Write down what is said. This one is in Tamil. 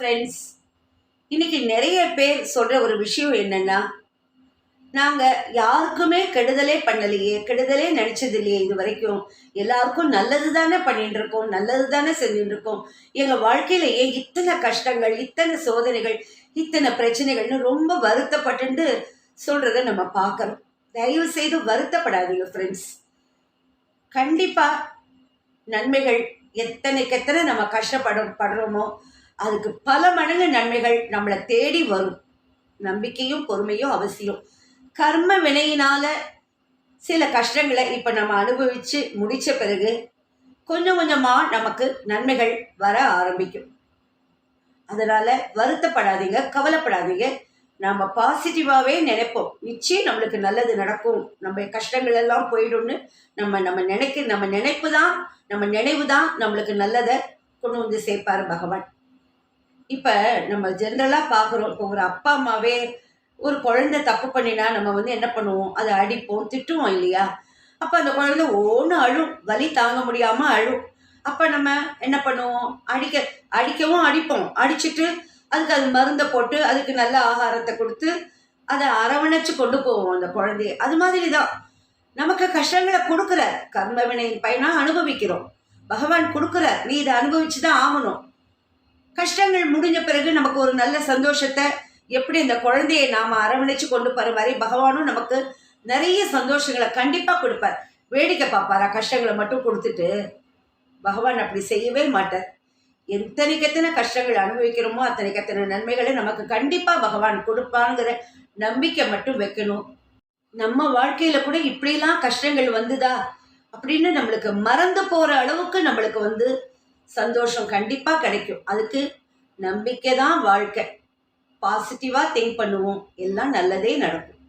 ஃப்ரெண்ட்ஸ் இன்னைக்கு நிறைய பேர் சொல்கிற ஒரு விஷயம் என்னென்னா நாங்கள் யாருக்குமே கெடுதலே பண்ணலையே கெடுதலே நினச்சது இல்லையே இது வரைக்கும். எல்லாருக்கும் நல்லது தானே பண்ணிட்டு இருக்கோம் நல்லது தானே செஞ்சுட்டு இருக்கோம் எங்கள் வாழ்க்கையிலேயே இத்தனை கஷ்டங்கள் இத்தனை சோதனைகள் இத்தனை பிரச்சனைகள்னு ரொம்ப வருத்தப்பட்டு சொல்கிறத நம்ம பார்க்குறோம். தயவு செய்து வருத்தப்படாதீங்க ஃப்ரெண்ட்ஸ் கண்டிப்பாக நன்மைகள் எத்தனைக்கு எத்தனை நம்ம கஷ்டப்பட படுறோமோ அதுக்கு பல மடங்கு நன்மைகள் நம்மளை தேடி வரும். நம்பிக்கையும் பொறுமையும் அவசியம். கர்ம வினையினால சில கஷ்டங்களை இப்போ நம்ம அனுபவித்து முடித்த பிறகு கொஞ்சம் கொஞ்சமாக நமக்கு நன்மைகள் வர ஆரம்பிக்கும். அதனால் வருத்தப்படாதீங்க கவலைப்படாதீங்க. நம்ம பாசிட்டிவாகவே நினைப்போம். நிச்சயம் நம்மளுக்கு நல்லது நடக்கும். நம்ம கஷ்டங்கள் எல்லாம் போயிடும்னு நம்ம நம்ம நினைக்க நம்ம நினைப்பு தான் நம்ம நினைவு தான் நம்மளுக்கு நல்லதை கொண்டு வந்து சேர்ப்பார் பகவான். இப்போ நம்ம ஜென்ரலாக பார்க்குறோம் இப்போ ஒரு அப்பா அம்மாவே ஒரு குழந்தை தப்பு பண்ணினா நம்ம வந்து என்ன பண்ணுவோம்? அதை அடிப்போம் திட்டுவோம் இல்லையா? அப்போ அந்த குழந்தை ஒன்று அழும். வலி தாங்க முடியாமல் அழும். அப்போ நம்ம என்ன பண்ணுவோம்? அடிக்க அடிக்கவும் அடிப்போம். அடிச்சுட்டு அதுக்கு அது மருந்தை போட்டு அதுக்கு நல்ல ஆகாரத்தை கொடுத்து அதை அரவணைச்சு கொண்டு போவோம் அந்த குழந்தைய. அது மாதிரி தான் நமக்கு கஷ்டங்களை கொடுக்குற கர்மவினையின் பயனாக அனுபவிக்கிறோம். பகவான் கொடுக்குற நீ இதை அனுபவிச்சு தான் ஆகணும். கஷ்டங்கள் முடிஞ்ச பிறகு நமக்கு ஒரு நல்ல சந்தோஷத்தை எப்படி இந்த குழந்தையை நாம் அரவணைச்சு கொண்டு போகிற மாதிரி பகவானும் நமக்கு நிறைய சந்தோஷங்களை கண்டிப்பாக கொடுப்பார். வேடிக்கை பார்ப்பாரா? கஷ்டங்களை மட்டும் கொடுத்துட்டு பகவான் அப்படி செய்யவே மாட்டார். எத்தனைக்கு எத்தனை கஷ்டங்கள் அனுபவிக்கிறோமோ அத்தனைக்கு எத்தனை நன்மைகளை நமக்கு கண்டிப்பாக பகவான் கொடுப்பாங்கிற நம்பிக்கை மட்டும் வைக்கணும். நம்ம வாழ்க்கையில் கூட இப்படிலாம் கஷ்டங்கள் வந்துதா? அப்படின்னு நம்மளுக்கு மறந்து போகிற அளவுக்கு நம்மளுக்கு வந்து சந்தோஷம் கண்டிப்பாக கிடைக்கும். அதுக்கு நம்பிக்கை தான் வாழ்க்கை பாசிட்டிவாக திங்க் பண்ணுவோம். எல்லாம் நல்லதே நடக்கும்.